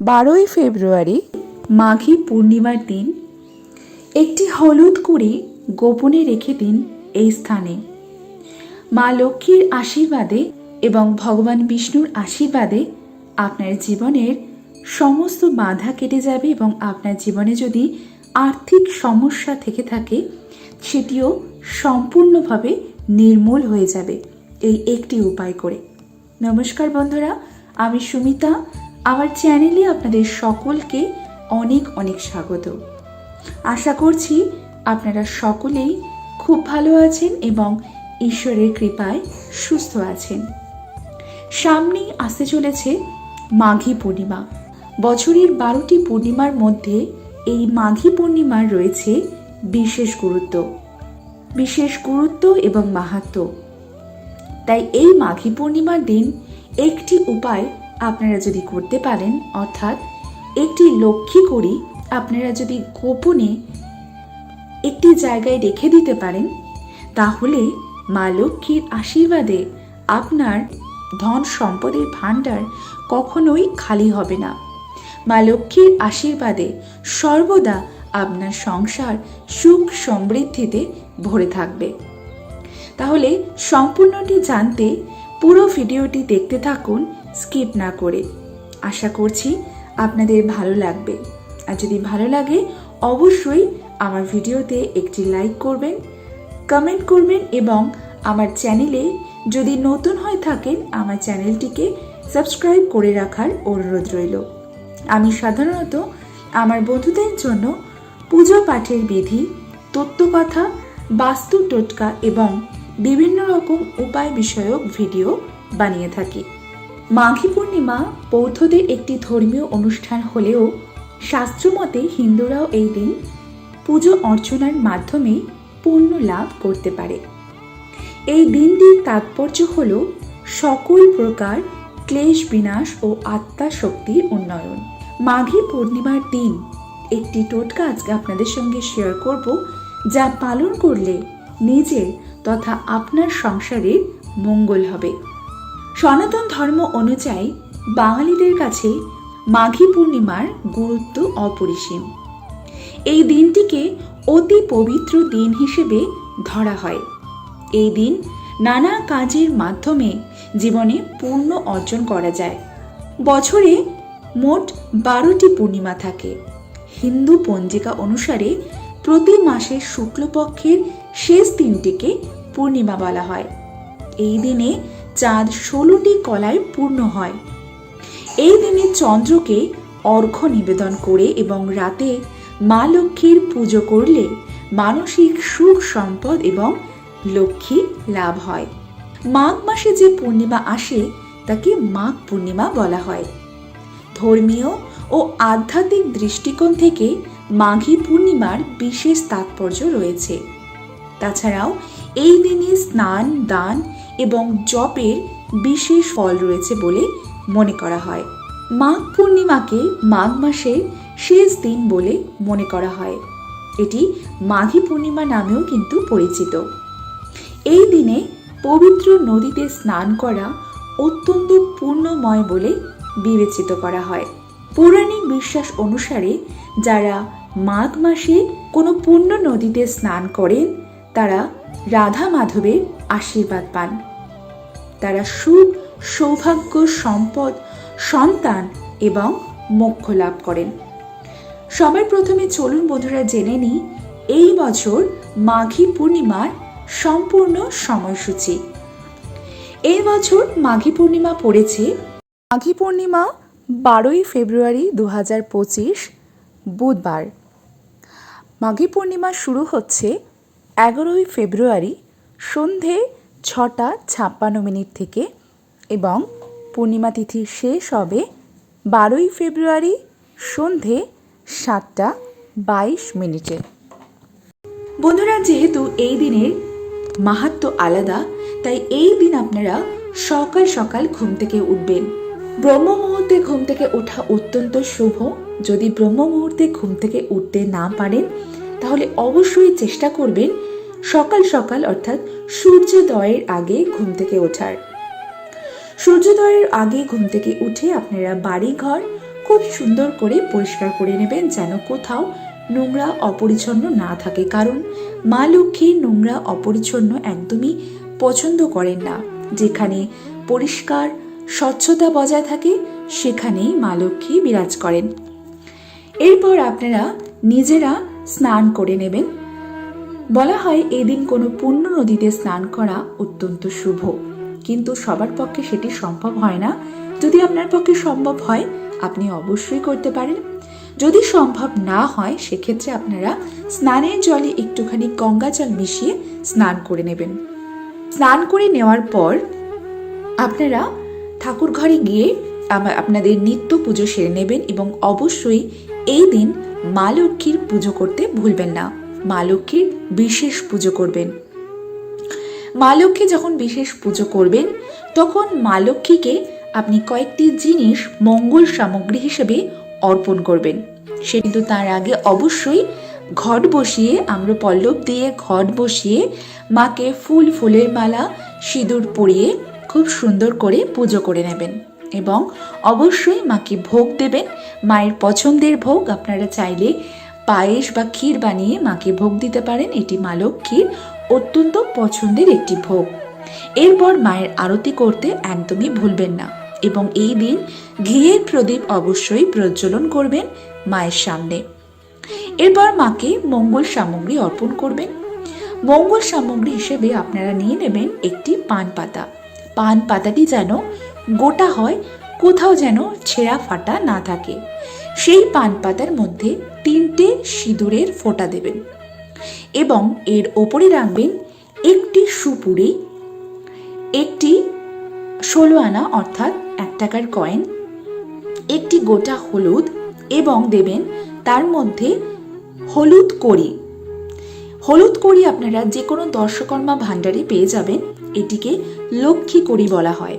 বারোই ফেব্রুয়ারি মাঘী পূর্ণিমার দিন। একটি হলুদ কুড়ি গোপনে রেখে দিন এই স্থানে। মা লক্ষ্মীর আশীর্বাদে এবং ভগবান বিষ্ণুর আশীর্বাদে আপনার জীবনের সমস্ত বাধা কেটে যাবে এবং আপনার জীবনে যদি আর্থিক সমস্যা থেকে থাকে, সেটিও সম্পূর্ণভাবে নির্মূল হয়ে যাবে। এই একটি উপায় করে। নমস্কার বন্ধুরা, আমি সুমিতা আমার চ্যানেলে আপনাদের সকলকে অনেক অনেক স্বাগত। আশা করছি আপনারা সকলেই খুব ভালো আছেন এবং ঈশ্বরের কৃপায় সুস্থ আছেন। সামনেই আসতে চলেছে মাঘী পূর্ণিমা। বছরের বারোটি পূর্ণিমার মধ্যে এই মাঘী পূর্ণিমার রয়েছে বিশেষ গুরুত্ব বিশেষ গুরুত্ব এবং মাহাত্ম্য তাই এই মাঘী পূর্ণিমার দিন একটি উপায় আপনারা যদি করতে পারেন, অর্থাৎ একটি লক্ষ্মী করি আপনারা যদি গোপনে একটি জায়গায় রেখে দিতে পারেন, তাহলে মা লক্ষ্মীর আশীর্বাদে আপনার ধন সম্পদের ভাণ্ডার কখনোই খালি হবে না। মা লক্ষ্মীর আশীর্বাদে সর্বদা আপনার সংসার সুখ সমৃদ্ধিতে ভরে থাকবে। তাহলে সম্পূর্ণটি জানতে পুরো ভিডিওটি দেখতে থাকুন স্কিপ না করে। আশা করছি আপনাদের ভালো লাগবে। আর যদি ভালো লাগে, অবশ্যই আমার ভিডিওতে একটি লাইক করবেন কমেন্ট করবেন এবং আমার চ্যানেলে যদি নতুন হয়ে থাকেন, আমার চ্যানেলটিকে সাবস্ক্রাইব করে রাখার অনুরোধ রইল। আমি সাধারণত আমার বন্ধুদের জন্য পুজো পাঠের বিধি তত্ত্বকথা বাস্তু টোটকা এবং বিভিন্ন রকম উপায় বিষয়ক ভিডিও বানিয়ে থাকি। মাঘী পূর্ণিমা বৌদ্ধদের একটি ধর্মীয় অনুষ্ঠান হলেও শাস্ত্রমতে হিন্দুরাও এই দিন পুজো অর্চনার মাধ্যমে পূর্ণ লাভ করতে পারে। এই দিনটির তাৎপর্য হল সকল প্রকার ক্লেশ বিনাশ ও আত্মা শক্তির উন্নয়ন। মাঘী পূর্ণিমার দিন একটি টোটকা আজকে আপনাদের সঙ্গে শেয়ার করব যা পালন করলে নিজের তথা আপনার সংসারের মঙ্গল হবে। সনাতন ধর্ম অনুযায়ী বাঙালিদের কাছে মাঘী পূর্ণিমার গুরুত্ব অপরিসীম। এই দিনটিকে অতি পবিত্র দিন হিসেবে ধরা হয়। এই দিন নানা কাজের মাধ্যমে জীবনে পূর্ণ অর্জন করা যায়। বছরে মোট বারোটি পূর্ণিমা থাকে। হিন্দু পঞ্জিকা অনুসারে প্রতি মাসের শুক্লপক্ষের শেষ দিনটিকে পূর্ণিমা বলা হয়। এই দিনে চাঁদ ষোলোটি কলায় পূর্ণ হয়। এই দিনে চন্দ্রকে অর্ঘ্য নিবেদন করে এবং রাতে মা লক্ষ্মীর পুজো করলে মানসিক সুখ সম্পদ এবং লক্ষ্মী লাভ হয়। মাঘ মাসে যে পূর্ণিমা আসে, তাকে মাঘ পূর্ণিমা বলা হয়। ধর্মীয় ও আধ্যাত্মিক দৃষ্টিকোণ থেকে মাঘী পূর্ণিমার বিশেষ তাৎপর্য রয়েছে। তাছাড়াও এই দিনে স্নান, দান এবং জপের বিশেষ ফল রয়েছে বলে মনে করা হয়। মাঘ পূর্ণিমাকে মাঘ মাসের শেষ দিন বলে মনে করা হয়। এটি মাঘী পূর্ণিমা নামেও কিন্তু পরিচিত। এই দিনে পবিত্র নদীতে স্নান করা অত্যন্ত পূর্ণময় বলে বিবেচিত করা হয়। পৌরাণিক বিশ্বাস অনুসারে যারা মাঘ মাসে কোনো পূর্ণ নদীতে স্নান করেন, তারা রাধা মাধবের আশীর্বাদ পান। তারা সুখ, সৌভাগ্য, সম্পদ, সন্তান এবং মোক্ষ লাভ করেন। সবার প্রথমে চলুন বন্ধুরা জেনে নিই, এই বছর মাঘী পূর্ণিমার সম্পূর্ণ সময়সূচি। এই বছর মাঘী পূর্ণিমা পড়েছে, মাঘী পূর্ণিমা বারোই ফেব্রুয়ারি দু হাজার পঁচিশ বুধবার। মাঘী পূর্ণিমা শুরু হচ্ছে এগারোই ফেব্রুয়ারি সন্ধে ছটা ছাপ্পান্ন মিনিট থেকে এবং পূর্ণিমা তিথি শেষ হবে বারোই ফেব্রুয়ারি সন্ধে সাতটা বাইশ মিনিটে। বন্ধুরা, যেহেতু এই দিনের মাহাত্ম আলাদা, তাই এই দিন আপনারা সকাল সকাল ঘুম থেকে উঠবেন। ব্রহ্ম মুহূর্তে ঘুম থেকে ওঠা অত্যন্ত শুভ। যদি ব্রহ্ম মুহূর্তে ঘুম থেকে উঠতে না পারেন, তাহলে অবশ্যই চেষ্টা করবেন সকাল সকাল অর্থাৎ সূর্যোদয়ের আগে ঘুম থেকে ওঠার। সূর্যোদয়ের আগে ঘুম থেকে উঠে আপনারা বাড়ি ঘর খুব সুন্দর করে পরিষ্কার করে নেবেন যেন কোথাও নোংরা অপরিচ্ছন্ন না থাকে। কারণ মা লক্ষ্মী নোংরা অপরিচ্ছন্ন একদমই পছন্দ করেন না। যেখানে পরিষ্কার, স্বচ্ছতা বজায় থাকে, সেখানেই মা লক্ষ্মী বিরাজ করেন। এরপর আপনারা নিজেরা স্নান করে নেবেন। বলা হয় এদিন কোনো পূর্ণ নদীতে স্নান করা অত্যন্ত শুভ। কিন্তু সবার পক্ষে সেটি সম্ভব হয় না। যদি আপনার পক্ষে সম্ভব হয়, আপনি অবশ্যই করতে পারেন। যদি সম্ভব না হয়, সেক্ষেত্রে আপনারা স্নানের জলে একটুখানি গঙ্গা জল মিশিয়ে স্নান করে নেবেন। স্নান করে নেওয়ার পর আপনারা ঠাকুর ঘরে গিয়ে আপনাদের নিত্য পুজো সেরে নেবেন এবং অবশ্যই এই দিন মা লক্ষ্মীর পুজো করতে ভুলবেন না। মা লক্ষ্মীর বিশেষ পুজো করবেন। মা লক্ষ্মী যখন বিশেষ পুজো করবেন, তখন মা লক্ষ্মীকে আপনি কয়েকটি জিনিস মঙ্গল সামগ্রী হিসেবে অর্পণ করবেন। সে কিন্তু তার আগে অবশ্যই ঘট বসিয়ে আমরা পল্লব দিয়ে ঘট বসিয়ে মাকে ফুল ফুলের মালা, সিঁদুর পরিয়ে খুব সুন্দর করে পুজো করে নেবেন এবং অবশ্যই মাকে ভোগ দেবেন। মায়ের পছন্দের ভোগ আপনারা চাইলে পায়েস বা ক্ষীর বানিয়ে মাকে ভোগ দিতে পারেন। এটি মা লক্ষ্মীর অত্যন্ত পছন্দের একটি ভোগ। এরপর মায়ের আরতি করতে একদমই ভুলবেন না এবং এই দিন ঘিয়ের প্রদীপ অবশ্যই প্রজ্বলন করবেন মায়ের সামনে। এরপর মাকে মঙ্গল সামগ্রী অর্পণ করবেন। মঙ্গল সামগ্রী হিসেবে আপনারা নিয়ে নেবেন একটি পান পাতা। পান পাতাটি যেন গোটা হয়, কোথাও যেন ছেঁড়া ফাটা না থাকে। সেই পান পাতার মধ্যে তিনটে সিঁদুরের ফোঁটা দেবেন এবং এর ওপরে রাখবেন একটি সুপুরি, একটি ষোলো আনা অর্থাৎ এক টাকার কয়েন, একটি গোটা হলুদ এবং দেবেন তার মধ্যে হলুদ কড়ি। হলুদ কড়ি আপনারা যে কোনো দর্শকর্মা ভাণ্ডারে পেয়ে যাবেন, এটিকে লক্ষ্মী কড়ি বলা হয়।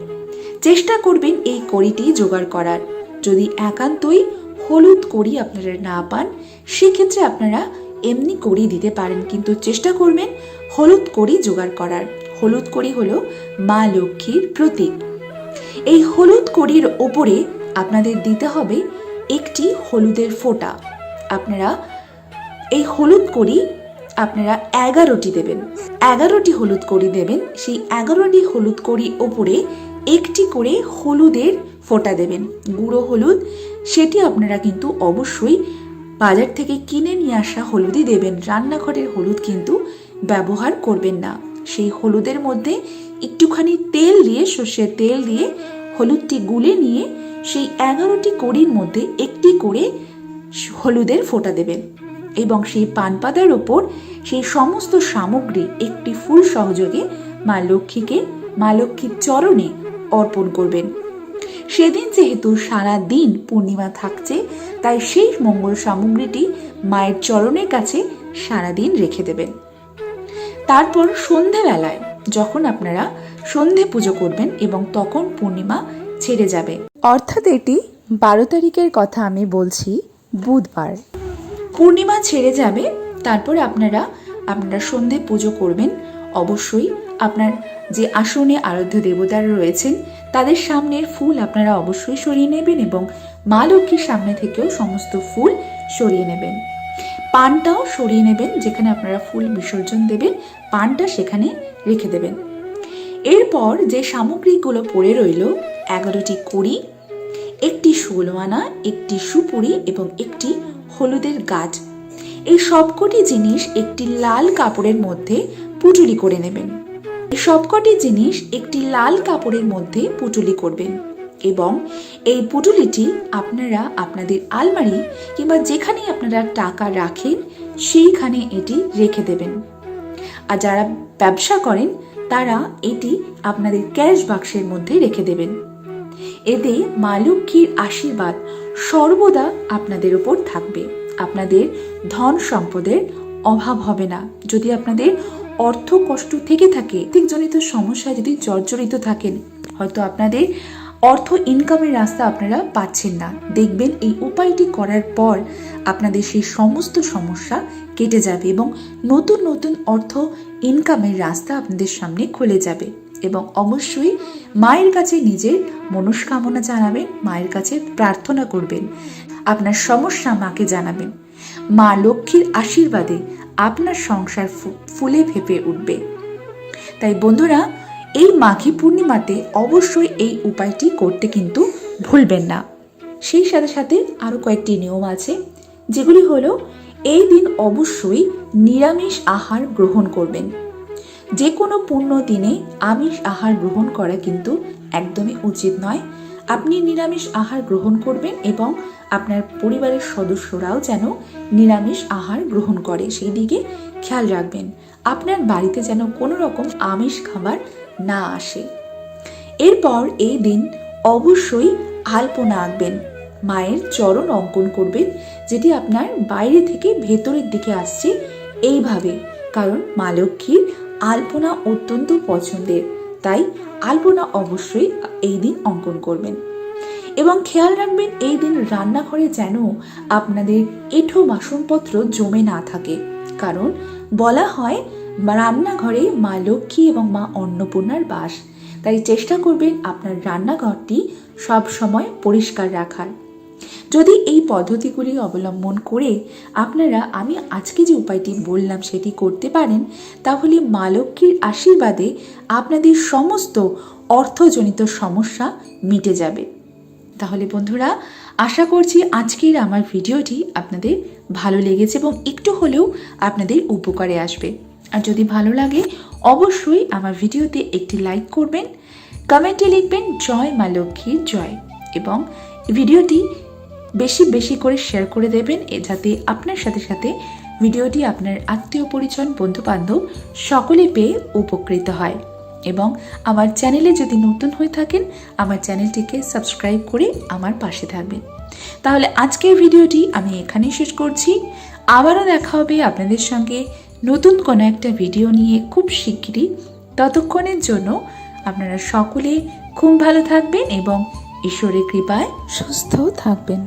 চেষ্টা করবেন এই কড়িটি জোগাড় করার। যদি একান্তই হলুদ কড়ি আপনারা না পান, সেক্ষেত্রে আপনারা এমনি কড়ি দিতে পারেন। কিন্তু চেষ্টা করবেন হলুদ কড়ি জোগাড় করার। হলুদ কড়ি হলো মা লক্ষ্মীর প্রতীক। এই হলুদ কড়ির ওপরে আপনাদের দিতে হবে একটি হলুদের ফোঁটা। আপনারা এই হলুদ কড়ি আপনারা এগারোটি দেবেন। এগারোটি হলুদ কড়ি দেবেন, সেই এগারোটি হলুদ কড়ি ওপরে একটি করে হলুদের ফোঁটা দেবেন। গুঁড়ো হলুদ, সেটি আপনারা কিন্তু অবশ্যই বাজার থেকে কিনে নিয়ে আসা হলুদই দেবেন। রান্নাঘরের হলুদ কিন্তু ব্যবহার করবেন না। সেই হলুদের মধ্যে একটুখানি তেল দিয়ে, সর্ষের তেল দিয়ে হলুদটি গুলে নিয়ে সেই এগারোটি কড়ির মধ্যে একটি করে হলুদের ফোঁটা দেবেন এবং সেই পান পাতার ওপর সেই সমস্ত সামগ্রী একটি ফুল সহযোগে মা লক্ষ্মীকে, মা লক্ষ্মীর চরণে অর্পণ করবেন। সেদিন যেহেতু সারা দিন পূর্ণিমা থাকছে, তাই সেই মঙ্গল সামগ্রীটি মায়ের চরণের কাছে সারাদিন রেখে দেবেন। তারপর সন্ধেবেলায় যখন আপনারা সন্ধে পুজো করবেন এবং তখন পূর্ণিমা ছেড়ে যাবে। অর্থাৎ এটি বারো তারিখের কথা আমি বলছি, বুধবার। পূর্ণিমা ছেড়ে যাবে, তারপর আপনারা আপনারা সন্ধে পুজো করবেন অবশ্যই আপনার যে আসনে আরাধ্য দেবতারা রয়েছেন, তাদের সামনের ফুল আপনারা অবশ্যই সরিয়ে নেবেন এবং মা লক্ষ্মীর সামনে থেকেও সমস্ত ফুল সরিয়ে নেবেন। পানটাও সরিয়ে নেবেন, যেখানে আপনারা ফুল বিসর্জন দেবেন, পানটা সেখানে রেখে দেবেন। এরপর যে সামগ্রীগুলো পড়ে রইল, এগারোটি কড়ি, একটি ষোলো আনা একটি সুপুরি এবং একটি হলুদের গাছ। এই সবকটি জিনিস একটি লাল কাপড়ের মধ্যে পুটুলি করে নেবেন। সবকটি জিনিস একটি লাল কাপড়ের মধ্যে পুটুলি করবেন এবং এই পুটুলিটি আপনারা আপনাদের আলমারি কিংবা যেখানে আপনারা টাকা রাখেন, সেইখানে এটি রেখে দেবেন। আর যারা ব্যবসা করেন, তারা এটি আপনাদের ক্যাশ বাক্সের মধ্যে রেখে দেবেন। এতে মা লক্ষ্মীর আশীর্বাদ সর্বদা আপনাদের উপর থাকবে। আপনাদের ধন সম্পদের অভাব হবে না। যদি আপনাদের অর্থ কষ্ট থেকে থাকে। দিকজনিত সমস্যায় যদি জর্জরিত থাকেন, হয়তো আপনাদের অর্থ ইনকামের রাস্তা আপনারা পাচ্ছেন না। দেখবেন এই উপায়টি করার পর আপনাদের সেই সমস্ত সমস্যা কেটে যাবে এবং নতুন নতুন অর্থ ইনকামের রাস্তা আপনাদের সামনে খুলে যাবে এবং অবশ্যই মায়ের কাছে নিজের মনস্কামনা জানাবেন, মায়ের কাছে প্রার্থনা করবেন। আপনার সমস্যা মাকে জানাবেন। মা লক্ষ্মীর আশীর্বাদে আপনার সংসার ফুলে ফেপে উঠবে। তাই বন্ধুরা, এই মাঘী পূর্ণিমাতে অবশ্যই এই উপায়টি করতে কিন্তু ভুলবেন না। সেই সাথে সাথে আরও কয়েকটি নিয়ম আছে, যেগুলি হলো, এই দিন অবশ্যই নিরামিষ আহার গ্রহণ করবেন। যে কোনো পূর্ণ দিনে আমিষ আহার গ্রহণ করা কিন্তু একদমই উচিত নয়। আপনি নিরামিষ আহার গ্রহণ করবেন এবং আপনার পরিবারের সদস্যরাও যেন নিরামিষ আহার গ্রহণ করে, সেই দিকে খেয়াল রাখবেন। আপনার বাড়িতে যেন কোনো রকম আমিষ খাবার না আসে। এরপর এই দিন অবশ্যই আলপনা আঁকবেন। মায়ের চরণ অঙ্কন করবেন, যেটি আপনার বাইরে থেকে ভেতরের দিকে আসছে এইভাবে, কারণ মা লক্ষ্মীর আলপনা অত্যন্ত পছন্দের। তাই আলপনা অবশ্যই এই দিন অঙ্কন করবেন। এবং খেয়াল রাখবেন, এই দিন রান্নাঘরে যেন আপনাদের এঁঠো বাসনপত্র জমে না থাকে। কারণ বলা হয়, রান্নাঘরে মা লক্ষ্মী এবং মা অন্নপূর্ণার বাস। তাই চেষ্টা করবেন আপনার রান্নাঘরটি সব সময় পরিষ্কার রাখার। যদি এই পদ্ধতিগুলি অবলম্বন করে আপনারা আমি আজকে যে উপায়টি বললাম সেটি করতে পারেন, তাহলে মা লক্ষ্মীর আশীর্বাদে আপনাদের সমস্ত অর্থজনিত সমস্যা মিটে যাবে। তাহলে বন্ধুরা, আশা করছি আজকের আমার ভিডিওটি আপনাদের ভালো লেগেছে এবং একটু হলেও আপনাদের উপকারে আসবে। আর যদি ভালো লাগে, অবশ্যই আমার ভিডিওতে একটি লাইক করবেন কমেন্টে লিখবেন, জয় মা লক্ষ্মীর জয়। এবং ভিডিওটি বেশি বেশি করে শেয়ার করে দেবেন, এ যাতে আপনার সাথে সাথে ভিডিওটি আপনার আত্মীয় পরিজন বন্ধু বান্ধব সকলে পেয়ে উপকৃত হয়। এবং আমার চ্যানেলে যদি নতুন হয়ে থাকেন, আমার চ্যানেলটিকে সাবস্ক্রাইব করে আমার পাশে থাকবেন। তাহলে আজকের ভিডিওটি আমি এখানেই শেষ করছি। আবারও দেখা হবে আপনাদের সঙ্গে নতুন কোনো একটা ভিডিও নিয়ে খুব শিগগিরই। ততক্ষণের জন্য আপনারা সকলে খুব ভালো থাকবেন এবং ঈশ্বরের কৃপায় সুস্থ থাকবেন।